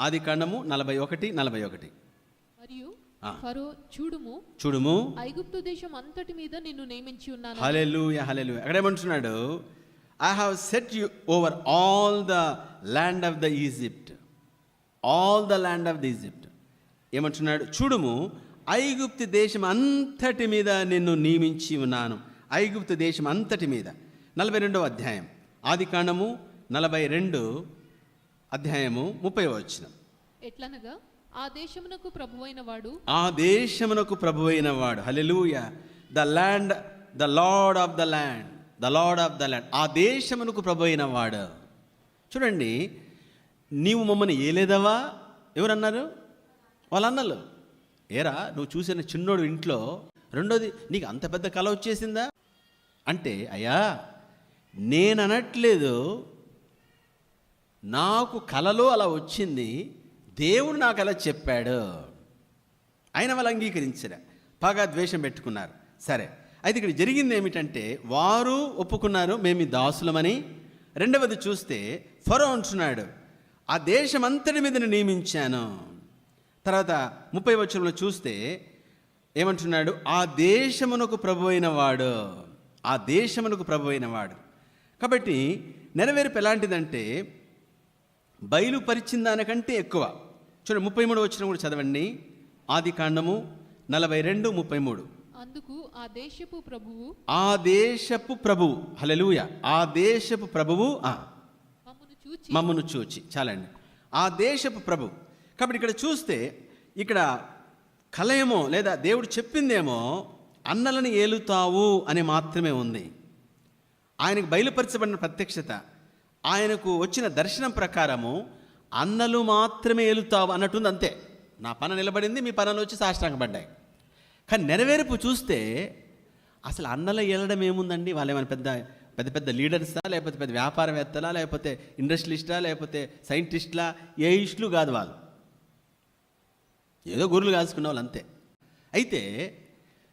ఆది కాండము నలభై ఒకటి నలభై ఒకటి. మరియు. ఫరో చూడుము చూడుము. ఐగుప్తు దేశం అంతటి మీద నిన్ను నియమించి ఉన్నాను hallelujah hallelujah అక్కడేమంటున్నాడు I have set you over all the land of the Egypt all the land of the Egypt ఏమంటున్నాడు? చూడుము ఐగుప్తు దేశం అంతటి మీద నిన్ను నియమించి ఉన్నాను. ఐగుప్తు దేశం అంతటి మీద. నలభై రెండవ అధ్యాయం. ఆది కాండము నలభై రెండు అధ్యాయము ముప్పై వచ్చిన ఎట్లనగా ఆ దేశమునకు ప్రభువైన వాడు ఆ దేశమునకు ప్రభువైన వాడు hallelujah the land the lord of the land the lord of the land ఆ దేశమునకు ప్రభు అయిన వాడు చూడండి నీవు మమ్మల్ని ఏలేదవా? ఎవరన్నారు? వాళ్ళు అన్నలు ఏరా నువ్వు చూసిన చిన్నోడు ఇంట్లో రెండోది నీకు అంత పెద్ద కళ వచ్చేసిందా? అంటే అయ్యా నేను అనట్లేదు నాకు కలలో అలా వచ్చింది దేవుడు నాకు అలా చెప్పాడు. ఆయన వాళ్ళు అంగీకరించారు బాగా ద్వేషం పెట్టుకున్నారు. సరే అయితే ఇక్కడ జరిగింది ఏమిటంటే వారు ఒప్పుకున్నారు మేము దాసులమని. రెండవది చూస్తే ఫరో అంటున్నాడు ఆ దేశం అంతటి మీద నేను నియమించాను. తర్వాత ముప్పై వచ్చంలో చూస్తే ఏమంటున్నాడు ఆ దేశమునకు ప్రభు అయిన వాడు ఆ దేశమునకు ప్రభు అయిన వాడు. కాబట్టి నెరవేర్పు ఎలాంటిదంటే బయలుపరిచిన దానికంటే ఎక్కువ. చూడండి ముప్పై మూడు వచ్చిన కూడా చదవండి. ఆది కాండము నలభై రెండు ముప్పై మూడు. అందుకు ఆ దేశపు ప్రభువు ఆ దేశపు ప్రభువు హలెలూయ ఆ దేశపు ప్రభువు ఆ, మమ్మను చూచి. మమ్మను చూచి. చాలండి. ఆ దేశపు ప్రభు. కాబట్టి ఇక్కడ చూస్తే ఇక్కడ కలయమో లేదా దేవుడు చెప్పిందేమో అన్నలను ఏలుతావు అని మాత్రమే ఉంది. ఆయనకు బయలుపరచబడిన ప్రత్యక్షత. ఆయనకు వచ్చిన దర్శనం ప్రకారము అన్నలు మాత్రమే ఏలుతావు అన్నట్టుంది అంతే. నా పన నిలబడింది మీ పనులు వచ్చి సాష్టాంగపడ్డాయి కానీ నెరవేర్పు చూస్తే అసలు అన్నల ఏలడం ఏముందండి? వాళ్ళు ఏమైనా పెద్ద పెద్ద పెద్ద లీడర్సా లేకపోతే పెద్ద వ్యాపారవేత్తలా లేకపోతే ఇండస్ట్రియలిస్టా లేకపోతే సైంటిస్ట్లా? ఏ ఇష్లు కాదు వాళ్ళు. ఏదో గురులు కాల్చుకున్న వాళ్ళు అంతే. అయితే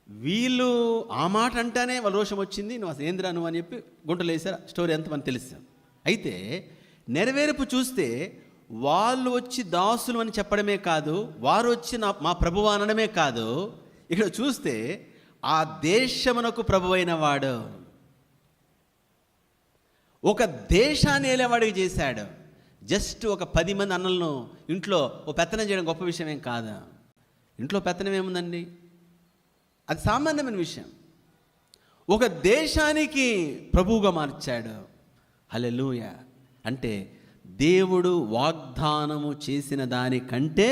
వీళ్ళు ఆ మాట అంటేనే వాళ్ళ రోషం వచ్చింది. నువ్వు అసలు ఏందిరా నువ్వు అని చెప్పి గుంటలు వేసారు స్టోరీ ఎంత మనకు తెలుసు అయితే నెరవేర్పు చూస్తే వాళ్ళు వచ్చి దాసులు అని చెప్పడమే కాదు వారు వచ్చి నా మా ప్రభువు అనడమే కాదు. ఇక్కడ చూస్తే ఆ దేశమునకు ప్రభువైన వాడు. ఒక దేశాన్ని ఏలేవాడికి చేశాడు. జస్ట్ ఒక పది మంది అన్నలను ఇంట్లో ఓ పెత్తనం చేయడం గొప్ప విషయం ఏం కాదు. ఇంట్లో పెత్తనం ఏముందండి? అది సామాన్యమైన విషయం. ఒక దేశానికి ప్రభువుగా మార్చాడు. హలెలూయ అంటే దేవుడు వాగ్దానము చేసిన దానికంటే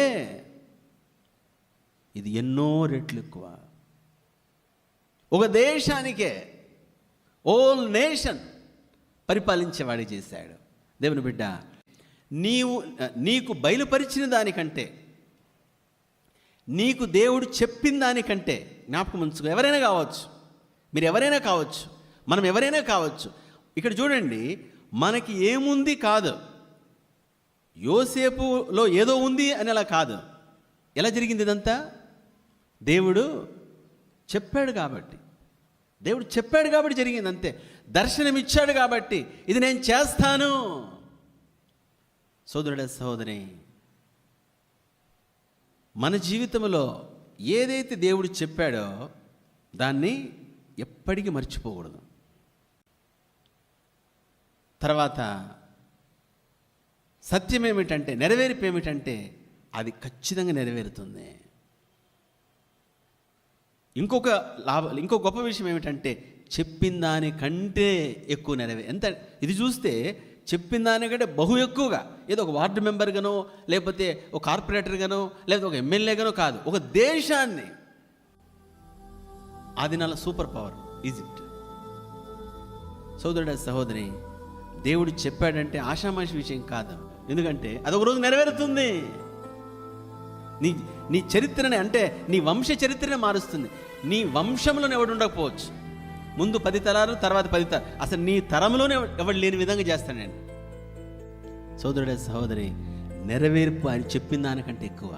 ఇది ఎన్నో రెట్లు ఎక్కువ. ఒక దేశానికే ఓల్ నేషన్ పరిపాలించేవాడి చేశాడు. దేవుని బిడ్డ నీవు నీకు బయలుపరిచిన దానికంటే నీకు దేవుడు చెప్పిన దానికంటే జ్ఞాపకం ఉంచుకో. ఎవరైనా కావచ్చు. మీరు ఎవరైనా కావచ్చు. మనం ఎవరైనా కావచ్చు. ఇక్కడ చూడండి మనకి ఏముంది కాదు. యోసేపులో ఏదో ఉంది అని అలా కాదు. ఎలా జరిగింది ఇదంతా? దేవుడు చెప్పాడు కాబట్టి. దేవుడు చెప్పాడు కాబట్టి జరిగింది అంతే. దర్శనం ఇచ్చాడు కాబట్టి ఇది నేను చేస్తాను. సోదరుడ సహోదరి మన జీవితంలో ఏదైతే దేవుడు చెప్పాడో దాన్ని ఎప్పటికీ మర్చిపోకూడదు. తర్వాత సత్యం ఏమిటంటే నెరవేర్పు ఏమిటంటే అది ఖచ్చితంగా నెరవేరుతుంది. ఇంకొక లాభ ఇంకో గొప్ప విషయం ఏమిటంటే చెప్పిన దానికంటే ఎక్కువ నెరవే. ఎంత ఇది చూస్తే చెప్పిన దానికంటే బహు ఎక్కువగా. ఏదో ఒక వార్డు మెంబర్గానో లేకపోతే ఒక కార్పొరేటర్గానో లేకపోతే ఒక ఎమ్మెల్యేగానో కాదు. ఒక దేశాన్ని. అది నెల సూపర్ పవర్ ఈజిప్ట్. సోదరుడ సహోదరి దేవుడు చెప్పాడంటే ఆషామాషి విషయం కాదు. ఎందుకంటే అదొక రోజు నెరవేరుతుంది. నీ నీ చరిత్రని అంటే నీ వంశ చరిత్రనే మారుస్తుంది. నీ వంశంలోనే ఎవడు ఉండకపోవచ్చు. ముందు పది తరాలు తర్వాత పది తరాలు అసలు నీ తరంలోనే ఎవడు లేని విధంగా చేస్తాను నేను. సోదరుడే సహోదరి నెరవేర్పు ఆయన చెప్పిన దానికంటే ఎక్కువ.